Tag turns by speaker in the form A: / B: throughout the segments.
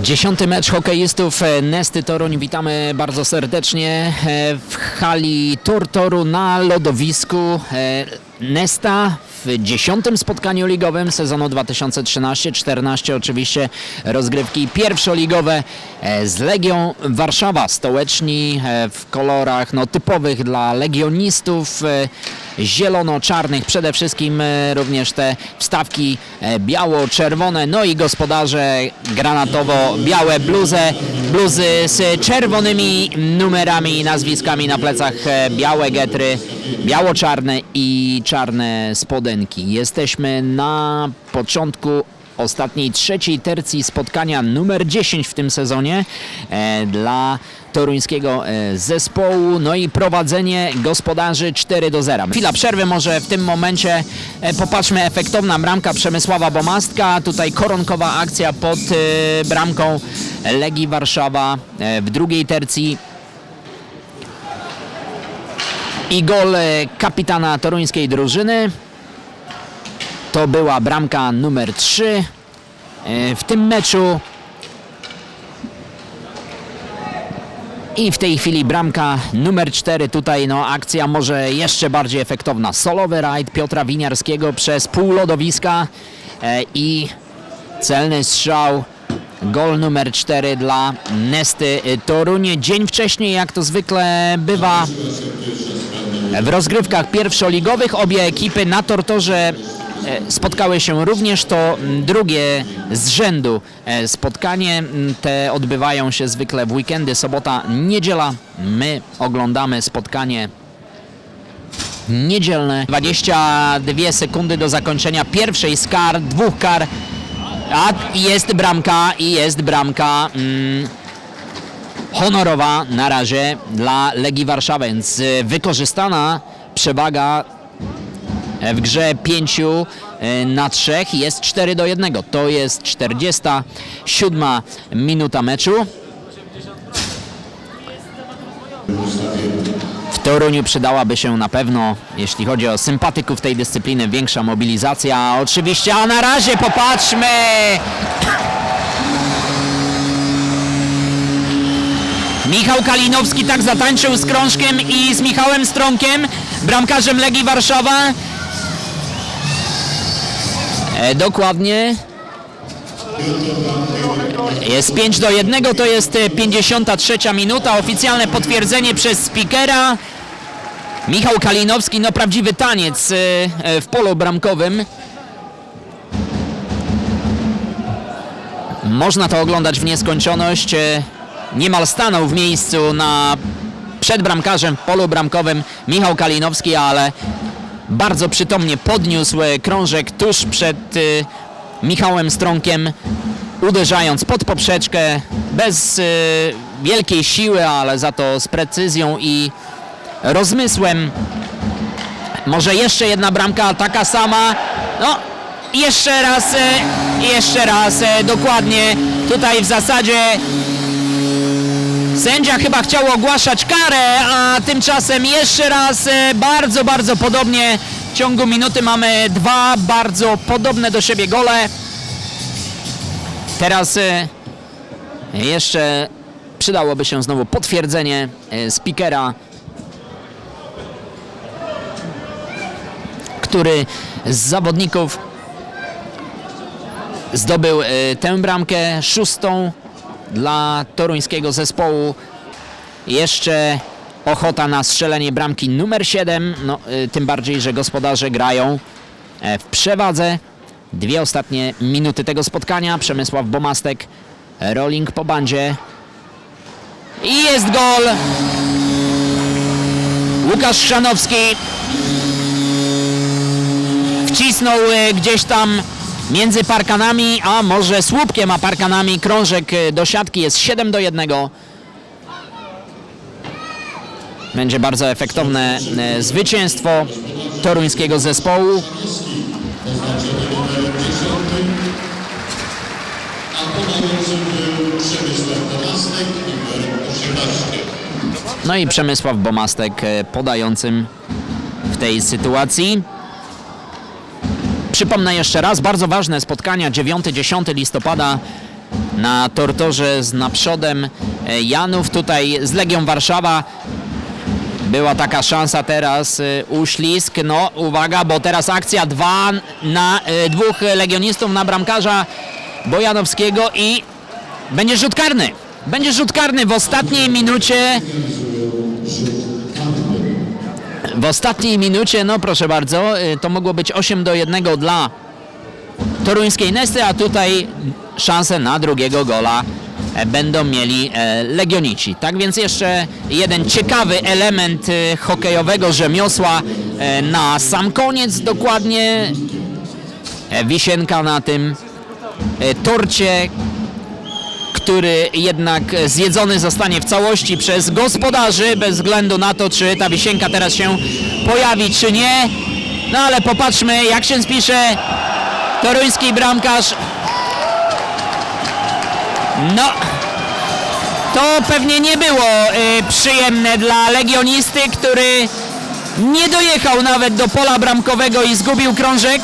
A: Dziesiąty mecz hokeistów e, Nesty Toruń. Witamy bardzo serdecznie e, w hali Tortoru na lodowisku e, Nesta w dziesiątym spotkaniu ligowym sezonu 2013-14. Oczywiście rozgrywki pierwszoligowe e, z Legią Warszawa. Stołeczni e, w kolorach no, typowych dla legionistów e, zielono-czarnych. Przede wszystkim również te wstawki biało-czerwone, no i gospodarze granatowo-białe bluzy, bluzy z czerwonymi numerami i nazwiskami na plecach, białe getry, biało-czarne i czarne spodenki. Jesteśmy na początku ostatniej trzeciej tercji spotkania numer 10 w tym sezonie e, dla toruńskiego e, zespołu. No i prowadzenie gospodarzy 4 do 0. Chwila przerwy może w tym momencie e, popatrzmy efektowna bramka Przemysława Bomastka. Tutaj koronkowa akcja pod bramką Legii Warszawa w drugiej tercji i gol e, kapitana toruńskiej drużyny. To była bramka numer 3 w tym meczu. I w tej chwili bramka numer 4. Tutaj no, akcja może jeszcze bardziej efektowna. Solowy rajd Piotra Winiarskiego przez pół lodowiska e, i celny strzał. Gol numer 4 dla Nesty Toruń. Dzień wcześniej, jak to zwykle bywa w rozgrywkach pierwszoligowych, obie ekipy na Tortorze e, spotkały się również. To drugie z rzędu e, spotkanie. Te odbywają się zwykle w weekendy, sobota, niedziela. My oglądamy spotkanie niedzielne. 22 sekundy do zakończenia pierwszej z kar, dwóch kar. A jest bramka i jest bramka. Mm, honorowa na razie dla Legii Warszawa, więc y, wykorzystana przewaga w grze 5 na 3 jest 4 do 1. To jest 47 minuta meczu. W Toruniu przydałaby się na pewno, jeśli chodzi o sympatyków tej dyscypliny, większa mobilizacja. Oczywiście, a na razie popatrzmy! Michał Kalinowski tak zatańczył z Krążkiem i z Michałem Stronkiem, bramkarzem Legii Warszawa. E, dokładnie. Jest 5 do 1, to jest e, 53 minuta. Oficjalne potwierdzenie przez speakera. Michał Kalinowski, no prawdziwy taniec e, e, w polu bramkowym. Można to oglądać w nieskończoność. Niemal stanął w miejscu na przed bramkarzem w polu bramkowym Michał Kalinowski, ale bardzo przytomnie podniósł krążek tuż przed e, Michałem Stronkiem, uderzając pod poprzeczkę bez e, wielkiej siły, ale za to z precyzją i rozmysłem. Może jeszcze jedna bramka, taka sama. No, jeszcze raz, e, jeszcze raz, dokładnie. Tutaj w zasadzie Sędzia chyba chciał ogłaszać karę, a tymczasem jeszcze raz e, bardzo, bardzo podobnie. W ciągu minuty mamy dwa bardzo podobne do siebie gole. Teraz e, jeszcze przydałoby się znowu potwierdzenie e, speakera, który z zawodników zdobył tę bramkę szóstą dla toruńskiego zespołu. Jeszcze ochota na strzelenie bramki numer 7, no, y, tym bardziej, że gospodarze grają e, w przewadze. Dwie ostatnie minuty tego spotkania. Przemysław Bomastek, rolling po bandzie. I jest gol! Łukasz Szanowski wcisnął y, gdzieś tam między parkanami, a może słupkiem a parkanami krążek y, do siatki jest 7 do 1. Będzie bardzo efektowne y, zwycięstwo toruńskiego zespołu.
B: a podającym był Przemysław Tomastek, numer 18.
A: No i Przemysław Bomastek y, podającym w tej sytuacji. Przypomnę jeszcze raz, bardzo ważne spotkania 9-10 listopada na Tortorze z naprzodem e, Janów. Tutaj z Legią Warszawa była taka szansa teraz, y, uślizg, no uwaga, bo teraz akcja dwa na y, dwóch legionistów na bramkarza Bojanowskiego i będzie rzut karny. Będzie rzut karny w ostatniej minucie. W ostatniej minucie, no proszę bardzo, y, to mogło być 8 do 1 dla toruńskiej Nesty, a tutaj szansę na drugiego gola e, będą mieli e, Legionici. Tak więc jeszcze jeden ciekawy element e, hokejowego rzemiosła e, na sam koniec dokładnie. Wisienka na tym torcie, który jednak zjedzony zostanie w całości przez gospodarzy, bez względu na to, czy ta wisienka teraz się pojawi, czy nie. No ale popatrzmy, jak się spisze toruński bramkarz. No, to pewnie nie było y, przyjemne dla legionisty, który nie dojechał nawet do pola bramkowego i zgubił krążek.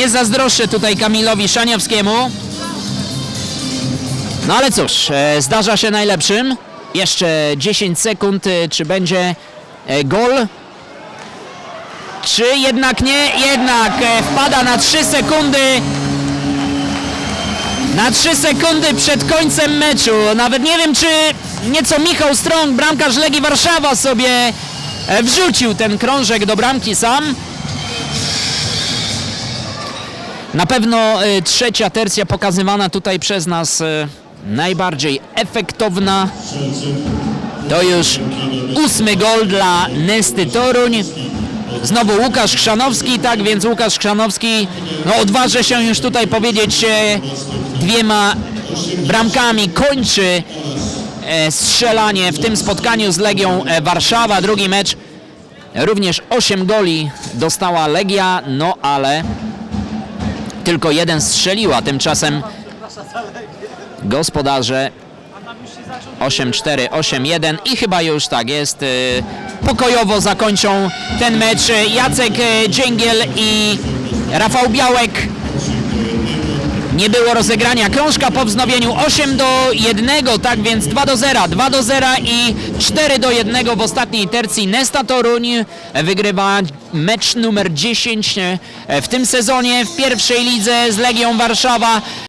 A: Nie zazdroszczę tutaj Kamilowi Szaniowskiemu. No ale cóż, e, zdarza się najlepszym. Jeszcze 10 sekund, e, czy będzie e, gol? Czy jednak nie? Jednak wpada na 3 sekundy. Na 3 sekundy przed końcem meczu. Nawet nie wiem, czy nieco Michał Strąg, bramkarz Legii Warszawa sobie wrzucił ten krążek do bramki sam. Na pewno y, trzecia tercja pokazywana tutaj przez nas y, najbardziej efektowna. To już ósmy gol dla Nesty Toruń. Znowu Łukasz Chrzanowski, tak więc Łukasz Chrzanowski no, odważy się już tutaj powiedzieć e, dwiema bramkami kończy e, strzelanie w tym spotkaniu z Legią e, Warszawa. Drugi mecz również 8 goli dostała Legia, no ale tylko jeden strzeliła. Tymczasem gospodarze 8-4, 8-1 i chyba już tak jest. y, Pokojowo zakończą ten mecz Jacek y, Dżęgiel i Rafał Białek. Nie było rozegrania krążka po wznowieniu 8 do 1, tak więc 2 do 0, 2 do 0 i 4 do 1 w ostatniej tercji. Nesta Toruń wygrywa mecz numer 10 w tym sezonie w pierwszej lidze z Legią Warszawa.